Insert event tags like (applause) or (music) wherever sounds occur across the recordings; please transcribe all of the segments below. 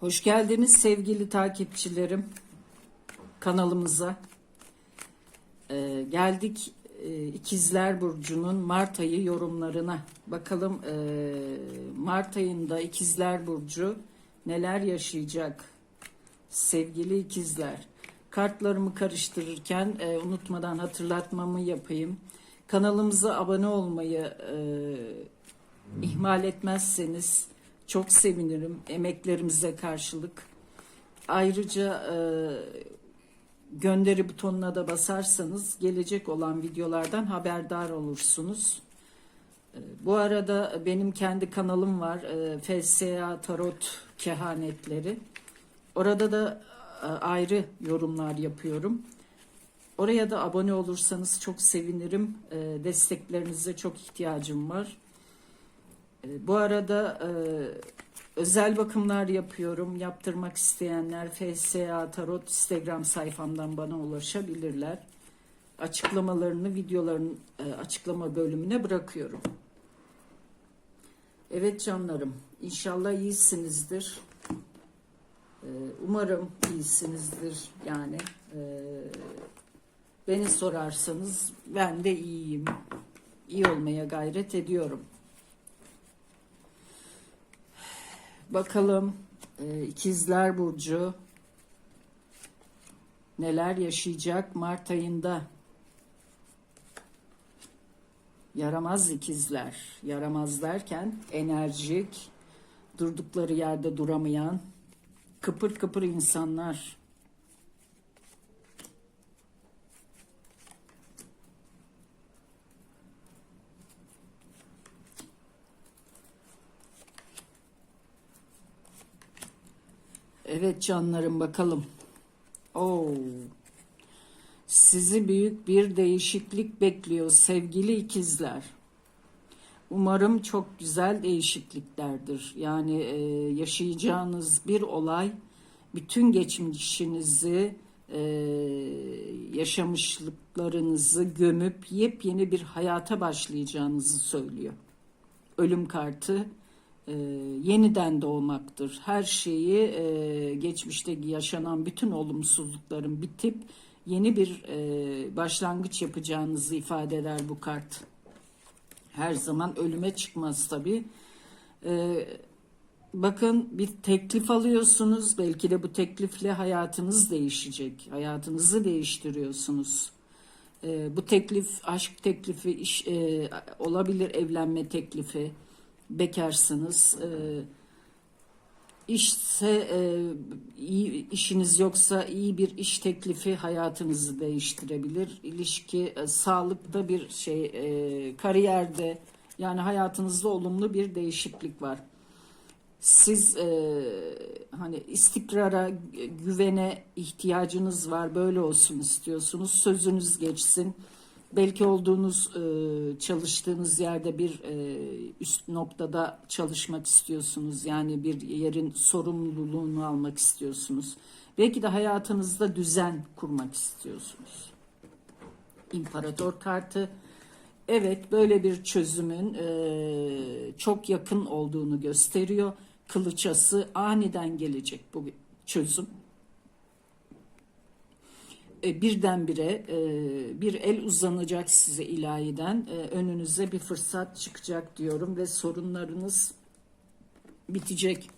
Hoş geldiniz sevgili takipçilerim kanalımıza. Ee, geldik e, İkizler Burcu'nun Mart ayı yorumlarına. Bakalım e, Mart ayında İkizler Burcu neler yaşayacak sevgili ikizler. Kartlarımı karıştırırken e, unutmadan hatırlatmamı yapayım. Kanalımıza abone olmayı e, ihmal etmezseniz çok sevinirim emeklerimize karşılık. Ayrıca e, gönderi butonuna da basarsanız gelecek olan videolardan haberdar olursunuz. E, Bu arada benim kendi kanalım var. e, FSA Tarot Kehanetleri. Orada da e, ayrı yorumlar yapıyorum. Oraya da abone olursanız çok sevinirim. E, Desteklerinize çok ihtiyacım var. Bu arada e, özel bakımlar yapıyorum. Yaptırmak isteyenler FSA Tarot Instagram sayfamdan bana ulaşabilirler. Açıklamalarını videoların e, açıklama bölümüne bırakıyorum. Evet canlarım, inşallah iyisinizdir. E, Umarım iyisinizdir yani. Beni sorarsanız ben de iyiyim. İyi olmaya gayret ediyorum. Bakalım e, İkizler Burcu neler yaşayacak Mart ayında? Yaramaz ikizler. Yaramaz derken enerjik, durdukları yerde duramayan, kıpır kıpır insanlar. Evet canlarım bakalım. Oo. Sizi büyük bir değişiklik bekliyor sevgili ikizler. Umarım çok güzel değişikliklerdir. Yani e, yaşayacağınız bir olay bütün geçmişinizi, e, yaşamışlıklarınızı gömüp yepyeni bir hayata başlayacağınızı söylüyor. Ölüm kartı e, yeniden doğmaktır. Her şeyi e, geçmişte yaşanan bütün olumsuzlukların bitip yeni bir e, başlangıç yapacağınızı ifade eder bu kart. Her zaman ölüme çıkmaz tabii. E, bakın bir teklif alıyorsunuz. Belki de bu teklifle hayatınız değişecek. Hayatınızı değiştiriyorsunuz. E, bu teklif aşk teklifi, iş, e, olabilir evlenme teklifi bekarsınız. E, işse e, iyi işiniz yoksa iyi bir iş teklifi hayatınızı değiştirebilir. İlişki, e, sağlıkta bir şey, e, kariyerde yani hayatınızda olumlu bir değişiklik var. Siz e, hani istikrara, güvene ihtiyacınız var. Böyle olsun istiyorsunuz. Sözünüz geçsin. Belki olduğunuz e, çalıştığınız yerde bir e, üst noktada çalışmak istiyorsunuz. Yani bir yerin sorumluluğunu almak istiyorsunuz. Belki de hayatınızda düzen kurmak istiyorsunuz. İmparator kartı. Evet böyle bir çözümün e, çok yakın olduğunu gösteriyor. Kılıçası aniden gelecek bu çözüm e, birdenbire e, bir el uzanacak size ilahiden e, önünüze bir fırsat çıkacak diyorum ve sorunlarınız bitecek.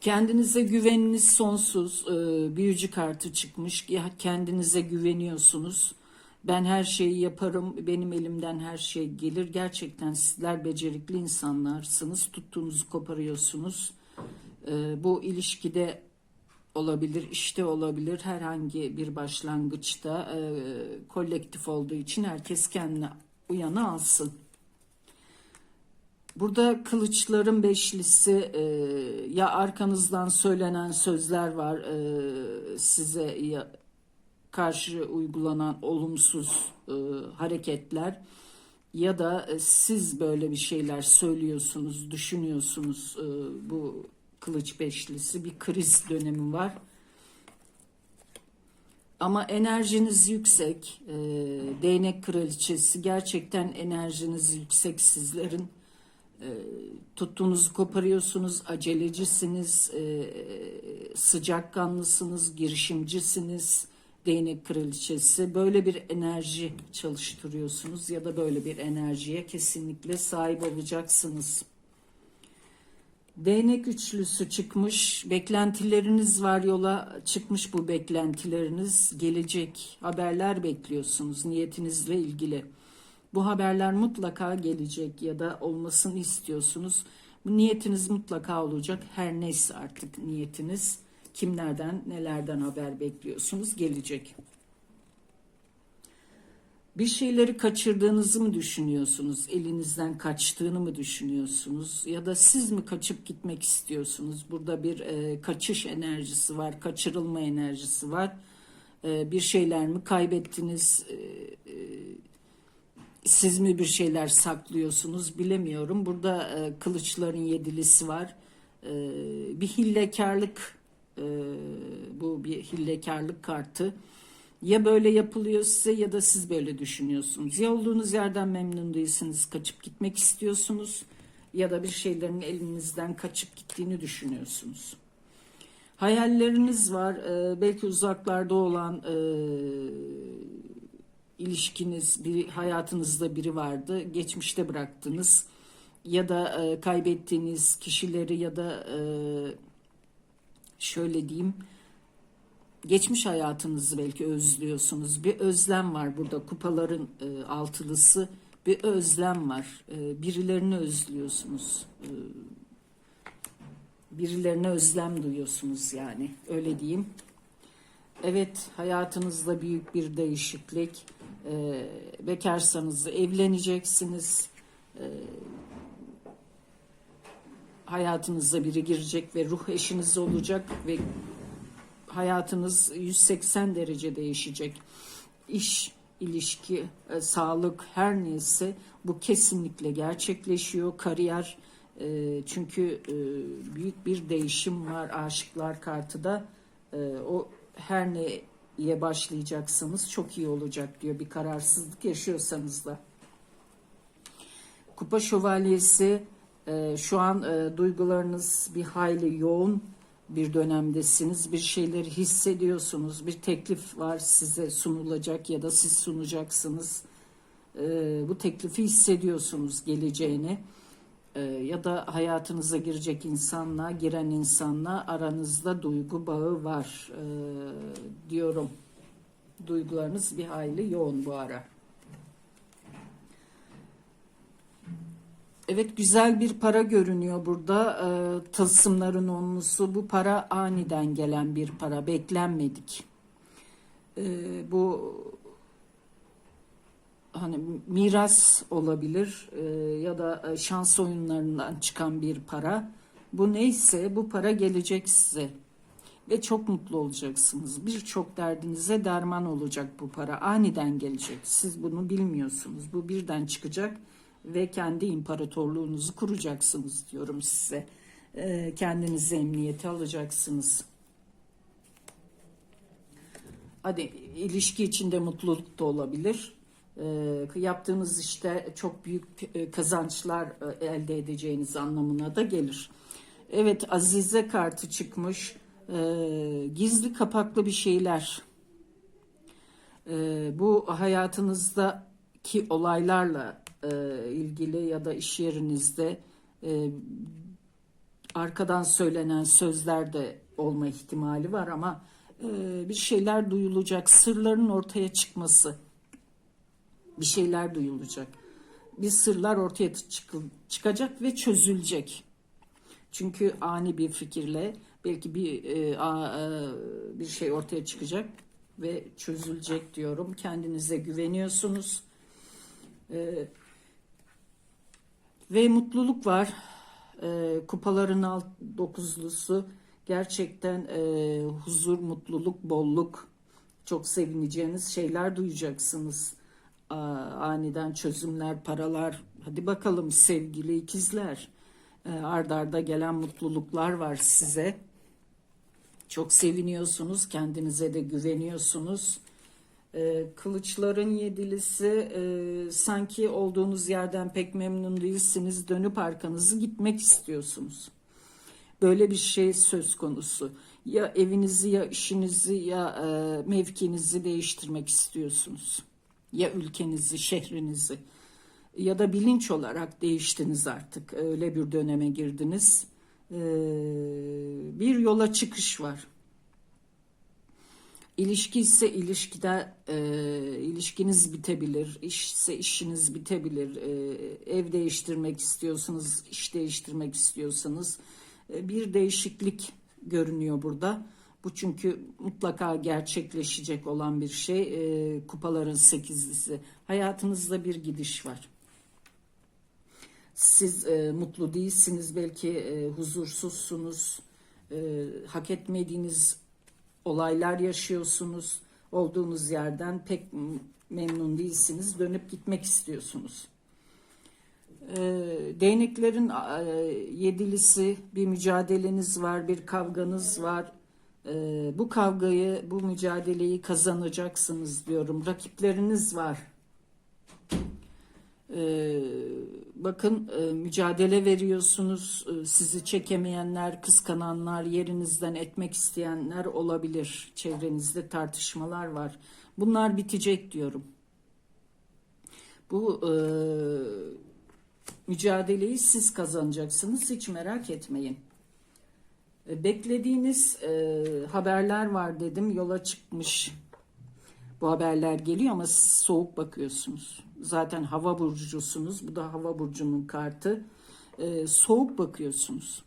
Kendinize güveniniz sonsuz. E, büyücü kartı çıkmış. Kendinize güveniyorsunuz. Ben her şeyi yaparım. Benim elimden her şey gelir. Gerçekten sizler becerikli insanlarsınız. Tuttuğunuzu koparıyorsunuz. E, bu ilişkide olabilir, işte olabilir, herhangi bir başlangıçta e, kolektif olduğu için herkes kendine uyanı alsın. Burada kılıçların beşlisi e, ya arkanızdan söylenen sözler var e, size ya, karşı uygulanan olumsuz e, hareketler ya da e, siz böyle bir şeyler söylüyorsunuz, düşünüyorsunuz e, bu kılıç beşlisi bir kriz dönemi var. Ama enerjiniz yüksek. E, değnek kraliçesi gerçekten enerjiniz yüksek sizlerin. tuttuğunuzu koparıyorsunuz, acelecisiniz, e, sıcakkanlısınız, girişimcisiniz, değnek kraliçesi. Böyle bir enerji çalıştırıyorsunuz ya da böyle bir enerjiye kesinlikle sahip olacaksınız. Değnek üçlüsü çıkmış, beklentileriniz var yola çıkmış bu beklentileriniz gelecek. Haberler bekliyorsunuz niyetinizle ilgili. Bu haberler mutlaka gelecek ya da olmasını istiyorsunuz. Niyetiniz mutlaka olacak. Her neyse artık niyetiniz. Kimlerden, nelerden haber bekliyorsunuz gelecek. Bir şeyleri kaçırdığınızı mı düşünüyorsunuz? Elinizden kaçtığını mı düşünüyorsunuz? Ya da siz mi kaçıp gitmek istiyorsunuz? Burada bir e, kaçış enerjisi var, kaçırılma enerjisi var. E, bir şeyler mi kaybettiniz? E, e, siz mi bir şeyler saklıyorsunuz bilemiyorum. Burada e, kılıçların yedilisi var. E, bir hillekarlık e, bu bir hillekarlık kartı. Ya böyle yapılıyor size ya da siz böyle düşünüyorsunuz. Ya olduğunuz yerden memnun değilsiniz, kaçıp gitmek istiyorsunuz ya da bir şeylerin elinizden kaçıp gittiğini düşünüyorsunuz. Hayalleriniz var. E, belki uzaklarda olan e, ilişkiniz, bir hayatınızda biri vardı, geçmişte bıraktınız ya da e, kaybettiğiniz kişileri ya da e, şöyle diyeyim, geçmiş hayatınızı belki özlüyorsunuz. Bir özlem var burada kupaların e, altılısı, bir özlem var. E, birilerini özlüyorsunuz. E, birilerine özlem duyuyorsunuz yani öyle diyeyim. Evet hayatınızda büyük bir değişiklik. E, bekarsanız evleneceksiniz. E, hayatınıza biri girecek ve ruh eşiniz olacak ve hayatınız 180 derece değişecek. İş, ilişki, e, sağlık her neyse bu kesinlikle gerçekleşiyor. Kariyer e, çünkü e, büyük bir değişim var aşıklar kartıda. E, o her neye başlayacaksınız çok iyi olacak diyor bir kararsızlık yaşıyorsanız da. Kupa şövalyesi e, şu an e, duygularınız bir hayli yoğun bir dönemdesiniz. Bir şeyleri hissediyorsunuz. Bir teklif var size sunulacak ya da siz sunacaksınız. E, bu teklifi hissediyorsunuz geleceğini. E, ya da hayatınıza girecek insanla, giren insanla aranızda duygu bağı var e, diyorum. Duygularınız bir hayli yoğun bu ara. Evet güzel bir para görünüyor burada. Ee, tılsımların onlusu. Bu para aniden gelen bir para. Beklenmedik. Ee, bu hani miras olabilir e, ya da şans oyunlarından çıkan bir para. Bu neyse bu para gelecek size ve çok mutlu olacaksınız. Birçok derdinize derman olacak bu para. Aniden gelecek. Siz bunu bilmiyorsunuz. Bu birden çıkacak ve kendi imparatorluğunuzu kuracaksınız diyorum size. E, kendinizi emniyete alacaksınız. Hadi ilişki içinde mutluluk da olabilir. E, yaptığınız işte çok büyük e, kazançlar e, elde edeceğiniz anlamına da gelir. Evet Azize kartı çıkmış. E, gizli kapaklı bir şeyler. Bu hayatınızdaki olaylarla e, ilgili ya da iş yerinizde e, arkadan söylenen sözler de olma ihtimali var ama e, bir şeyler duyulacak, sırların ortaya çıkması, bir şeyler duyulacak. Bir sırlar ortaya çıkacak ve çözülecek. Çünkü ani bir fikirle belki bir e, a, e, bir şey ortaya çıkacak ve çözülecek diyorum. Kendinize güveniyorsunuz. E, ve mutluluk var. E, kupaların alt dokuzlusu gerçekten e, huzur, mutluluk, bolluk çok sevineceğiniz şeyler duyacaksınız. A, aniden çözümler, paralar. Hadi bakalım sevgili ikizler. E, ardarda arda gelen mutluluklar var size. Çok seviniyorsunuz, kendinize de güveniyorsunuz. E, kılıçların yedilisi e, sanki olduğunuz yerden pek memnun değilsiniz. Dönüp arkanızı gitmek istiyorsunuz. Böyle bir şey söz konusu. Ya evinizi ya işinizi ya e, mevkinizi değiştirmek istiyorsunuz. Ya ülkenizi, şehrinizi ya da bilinç olarak değiştiniz artık. Öyle bir döneme girdiniz. E, bir yola çıkış var. İlişki ise ilişkide e, ilişkiniz bitebilir, iş ise işiniz bitebilir. E, ev değiştirmek istiyorsanız, iş değiştirmek istiyorsanız e, bir değişiklik görünüyor burada. Bu çünkü mutlaka gerçekleşecek olan bir şey. E, kupaların sekizlisi. Hayatınızda bir gidiş var. Siz e, mutlu değilsiniz, belki e, huzursuzsunuz, e, hak etmediğiniz olaylar yaşıyorsunuz. Olduğunuz yerden pek memnun değilsiniz. Dönüp gitmek istiyorsunuz. E, değneklerin e, yedilisi bir mücadeleniz var, bir kavganız var. E, bu kavgayı, bu mücadeleyi kazanacaksınız diyorum. Rakipleriniz var. E, bakın e, mücadele veriyorsunuz. E, sizi çekemeyenler, kıskananlar, yerinizden etmek isteyenler olabilir. Çevrenizde tartışmalar var. Bunlar bitecek diyorum. Bu e, mücadeleyi siz kazanacaksınız. Hiç merak etmeyin. E, beklediğiniz haberler var dedim. Yola çıkmış. Bu haberler geliyor ama siz soğuk bakıyorsunuz. Zaten hava burcucusunuz. Bu da hava burcunun kartı. E, soğuk bakıyorsunuz.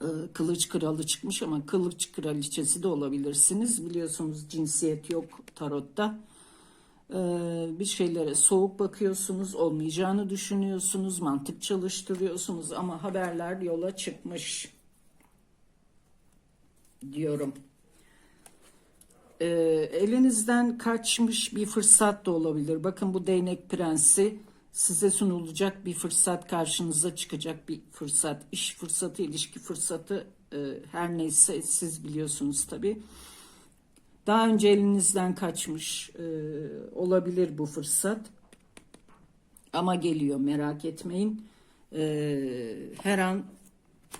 E, kılıç kralı çıkmış ama kılıç kraliçesi de olabilirsiniz. Biliyorsunuz cinsiyet yok tarotta. E, bir şeylere soğuk bakıyorsunuz, olmayacağını düşünüyorsunuz, mantık çalıştırıyorsunuz ama haberler yola çıkmış diyorum. E, elinizden kaçmış bir fırsat da olabilir. Bakın bu değnek prensi size sunulacak bir fırsat, karşınıza çıkacak bir fırsat. İş fırsatı, ilişki fırsatı e, her neyse siz biliyorsunuz tabii. Daha önce elinizden kaçmış e, olabilir bu fırsat. Ama geliyor merak etmeyin. E, her an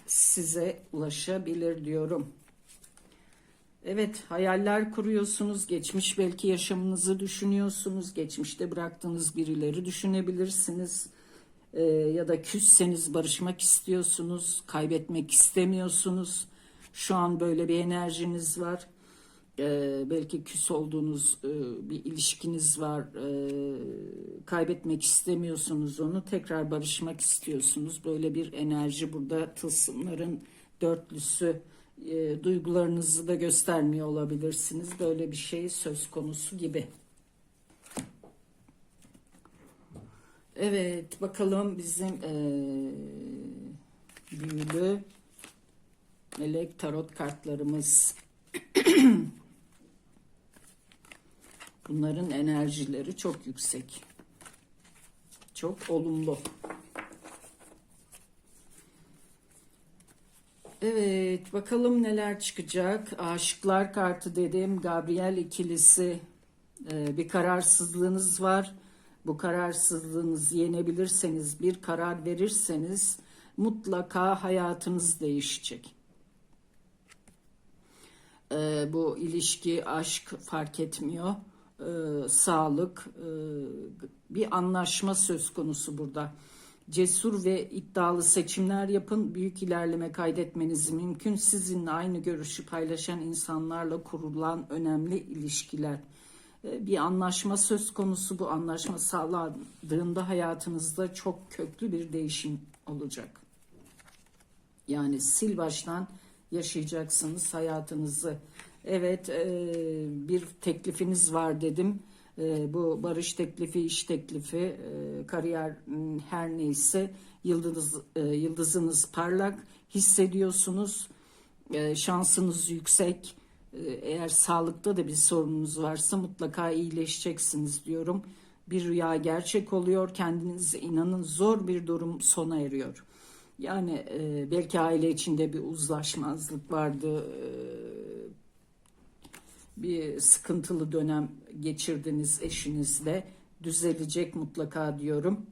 size ulaşabilir diyorum. Evet, hayaller kuruyorsunuz. Geçmiş belki yaşamınızı düşünüyorsunuz. Geçmişte bıraktığınız birileri düşünebilirsiniz. Ee, ya da küsseniz barışmak istiyorsunuz. Kaybetmek istemiyorsunuz. Şu an böyle bir enerjiniz var. Ee, belki küs olduğunuz e, bir ilişkiniz var. Ee, kaybetmek istemiyorsunuz onu. Tekrar barışmak istiyorsunuz. Böyle bir enerji burada tılsımların dörtlüsü e, duygularınızı da göstermiyor olabilirsiniz. Böyle bir şey söz konusu gibi. Evet bakalım bizim e, büyülü melek tarot kartlarımız. (clears throat) Bunların enerjileri çok yüksek. Çok olumlu. Evet bakalım neler çıkacak. Aşıklar kartı dedim. Gabriel ikilisi ee, bir kararsızlığınız var. Bu kararsızlığınızı yenebilirseniz bir karar verirseniz mutlaka hayatınız değişecek. Ee, bu ilişki, aşk fark etmiyor. Ee, sağlık, e, bir anlaşma söz konusu burada. Cesur ve iddialı seçimler yapın. Büyük ilerleme kaydetmeniz mümkün. Sizinle aynı görüşü paylaşan insanlarla kurulan önemli ilişkiler. Ee, bir anlaşma söz konusu. Bu anlaşma sağladığında hayatınızda çok köklü bir değişim olacak. Yani sil baştan yaşayacaksınız hayatınızı. Evet e, bir teklifiniz var dedim. E, bu barış teklifi, iş teklifi, e, kariyer her neyse yıldız yıldızınız parlak hissediyorsunuz. Şansınız yüksek. Eğer sağlıkta da bir sorununuz varsa mutlaka iyileşeceksiniz diyorum. Bir rüya gerçek oluyor. Kendinize inanın zor bir durum sona eriyor. Yani e, belki aile içinde bir uzlaşmazlık vardı. E, bir sıkıntılı dönem geçirdiniz eşinizle. Düzelecek mutlaka diyorum.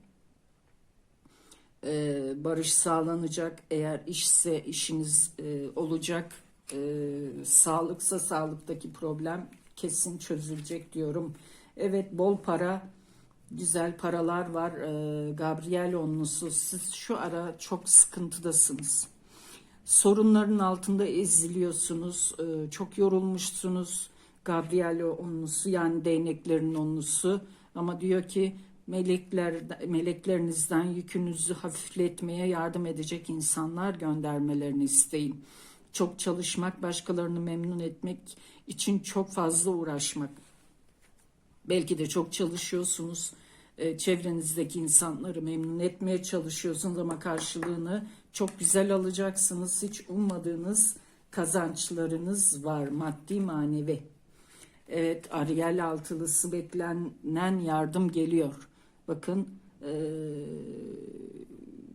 Ee, barış sağlanacak. Eğer işse işiniz e, olacak. Ee, sağlıksa sağlıktaki problem kesin çözülecek diyorum. Evet bol para, güzel paralar var. Ee, Gabriel onlusu siz şu ara çok sıkıntıdasınız. Sorunların altında eziliyorsunuz. Ee, çok yorulmuşsunuz. Gabriel onlusu yani değneklerin onlusu. Ama diyor ki melekler meleklerinizden yükünüzü hafifletmeye yardım edecek insanlar göndermelerini isteyin. Çok çalışmak, başkalarını memnun etmek için çok fazla uğraşmak. Belki de çok çalışıyorsunuz. e, Çevrenizdeki insanları memnun etmeye çalışıyorsunuz ama karşılığını çok güzel alacaksınız. Hiç ummadığınız kazançlarınız var maddi manevi. Evet Ariel altılısı beklenen yardım geliyor. Bakın e,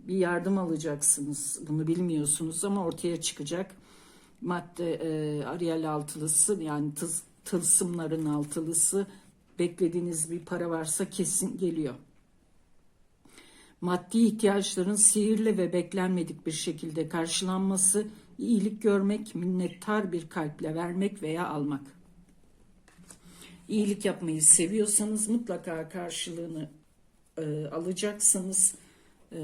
bir yardım alacaksınız. Bunu bilmiyorsunuz ama ortaya çıkacak. Madde e, Ariel altılısı yani tız, tılsımların altılısı beklediğiniz bir para varsa kesin geliyor. Maddi ihtiyaçların sihirli ve beklenmedik bir şekilde karşılanması, iyilik görmek, minnettar bir kalple vermek veya almak. İyilik yapmayı seviyorsanız mutlaka karşılığını e, alacaksınız. E,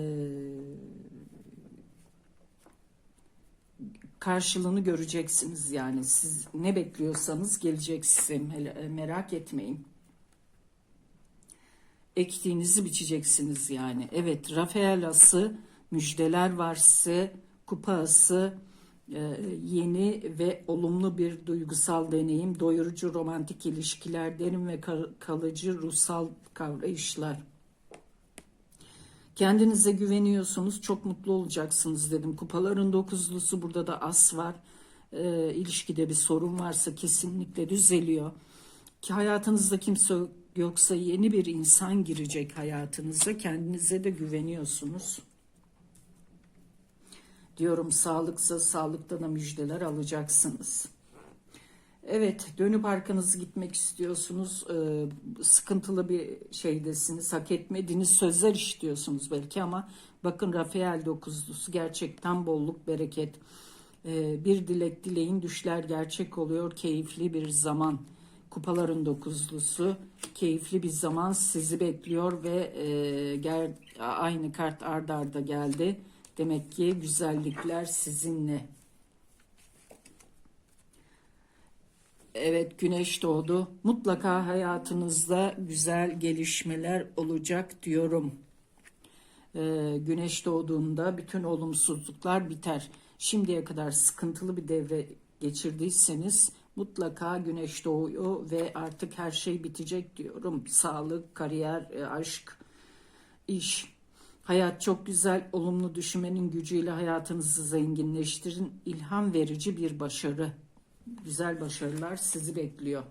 karşılığını göreceksiniz yani. Siz ne bekliyorsanız gelecek size Hele- merak etmeyin. Ektiğinizi biçeceksiniz yani. Evet Rafael ası müjdeler var size. Kupa ası e, yeni ve olumlu bir duygusal deneyim, doyurucu romantik ilişkiler, derin ve kal- kalıcı ruhsal kavrayışlar. Kendinize güveniyorsunuz, çok mutlu olacaksınız dedim. Kupaların dokuzlusu burada da as var. E, ilişkide bir sorun varsa kesinlikle düzeliyor. Ki hayatınızda kimse yoksa yeni bir insan girecek hayatınıza. Kendinize de güveniyorsunuz. Diyorum sağlıksa sağlıkta da müjdeler alacaksınız. Evet, dönüp arkanızı gitmek istiyorsunuz. Ee, sıkıntılı bir şeydesiniz. Hak etmediğiniz sözler işitiyorsunuz belki ama bakın Rafael dokuzlusu gerçekten bolluk, bereket. Ee, bir dilek dileğin düşler gerçek oluyor. Keyifli bir zaman. Kupaların dokuzlusu. Keyifli bir zaman sizi bekliyor ve e, ger, aynı kart ard arda geldi. Demek ki güzellikler sizinle. Evet güneş doğdu. Mutlaka hayatınızda güzel gelişmeler olacak diyorum. Ee, güneş doğduğunda bütün olumsuzluklar biter. Şimdiye kadar sıkıntılı bir devre geçirdiyseniz mutlaka güneş doğuyor ve artık her şey bitecek diyorum. Sağlık, kariyer, e, aşk, iş. Hayat çok güzel, olumlu düşünmenin gücüyle hayatınızı zenginleştirin. İlham verici bir başarı. Güzel başarılar sizi bekliyor.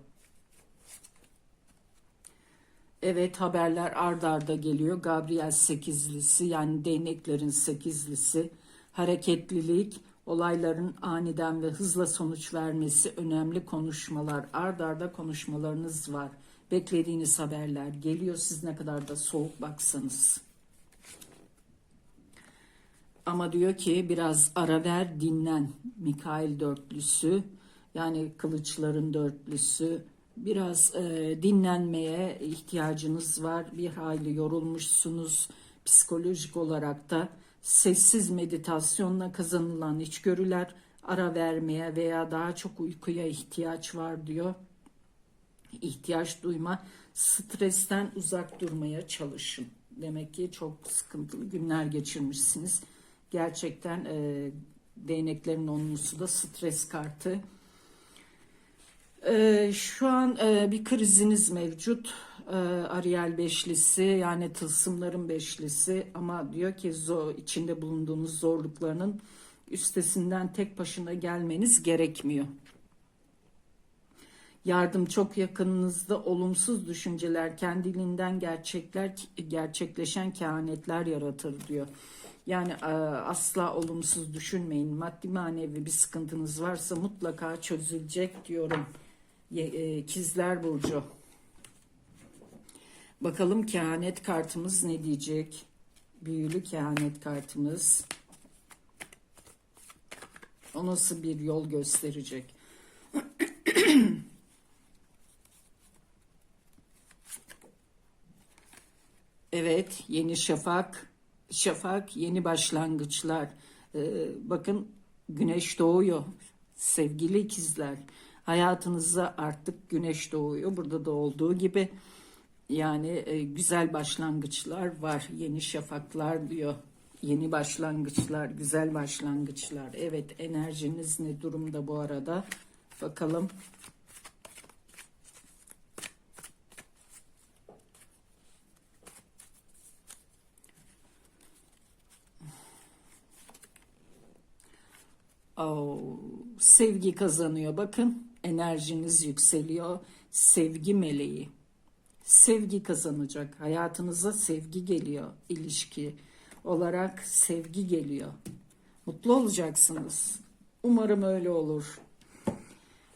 Evet haberler ard arda geliyor. Gabriel sekizlisi yani değneklerin sekizlisi. Hareketlilik, olayların aniden ve hızla sonuç vermesi önemli konuşmalar. Ard arda konuşmalarınız var. Beklediğiniz haberler geliyor. Siz ne kadar da soğuk baksanız. Ama diyor ki biraz ara ver dinlen. Mikail dörtlüsü yani kılıçların dörtlüsü biraz e, dinlenmeye ihtiyacınız var. Bir hayli yorulmuşsunuz psikolojik olarak da sessiz meditasyonla kazanılan içgörüler ara vermeye veya daha çok uykuya ihtiyaç var diyor. İhtiyaç duyma, stresten uzak durmaya çalışın. Demek ki çok sıkıntılı günler geçirmişsiniz. Gerçekten e, değneklerin onlusu da stres kartı. E, şu an e, bir kriziniz mevcut. E, Ariel beşlisi yani tılsımların beşlisi ama diyor ki zor, içinde bulunduğunuz zorluklarının üstesinden tek başına gelmeniz gerekmiyor. Yardım çok yakınınızda olumsuz düşünceler kendiliğinden gerçekler gerçekleşen kehanetler yaratır diyor. Yani e, asla olumsuz düşünmeyin. Maddi manevi bir sıkıntınız varsa mutlaka çözülecek diyorum. E, İkizler Burcu. Bakalım kehanet kartımız ne diyecek? Büyülü kehanet kartımız. O nasıl bir yol gösterecek? Evet, yeni şafak, şafak, yeni başlangıçlar. Ee, bakın güneş doğuyor. Sevgili ikizler, hayatınıza artık güneş doğuyor. Burada da olduğu gibi yani e, güzel başlangıçlar var. Yeni şafaklar diyor. Yeni başlangıçlar, güzel başlangıçlar. Evet, enerjiniz ne durumda bu arada? Bakalım. Oo, sevgi kazanıyor. Bakın enerjiniz yükseliyor. Sevgi meleği. Sevgi kazanacak. Hayatınıza sevgi geliyor. İlişki olarak sevgi geliyor. Mutlu olacaksınız. Umarım öyle olur.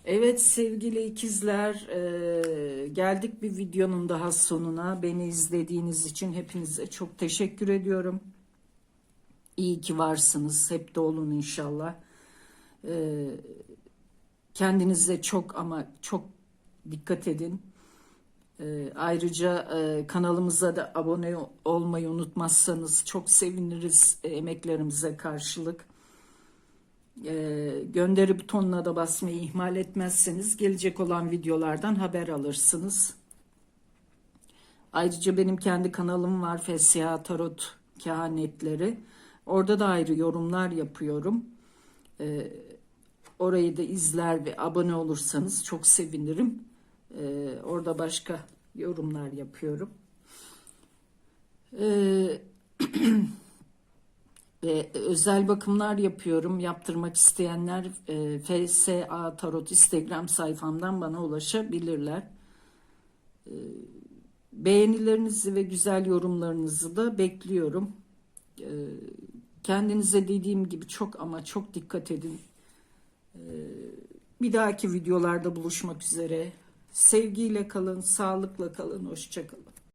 Evet sevgili ikizler eee, geldik bir videonun daha sonuna. Beni izlediğiniz için hepinize çok teşekkür ediyorum. İyi ki varsınız. Hep de olun inşallah. Ee, kendinize çok ama çok dikkat edin. Ee, ayrıca e, kanalımıza da abone olmayı unutmazsanız çok seviniriz e, emeklerimize karşılık. Ee, gönderi butonuna da basmayı ihmal etmezseniz gelecek olan videolardan haber alırsınız. Ayrıca benim kendi kanalım var FSA Tarot Kehanetleri. Orada da ayrı yorumlar yapıyorum. Ee, orayı da izler ve abone olursanız çok sevinirim. Ee, orada başka yorumlar yapıyorum. Ee, (clears throat) ve özel bakımlar yapıyorum. Yaptırmak isteyenler e, FSA Tarot Instagram sayfamdan bana ulaşabilirler. Ee, beğenilerinizi ve güzel yorumlarınızı da bekliyorum. Ee, kendinize dediğim gibi çok ama çok dikkat edin. Ee, bir dahaki videolarda buluşmak üzere. Sevgiyle kalın, sağlıkla kalın, hoşça kalın.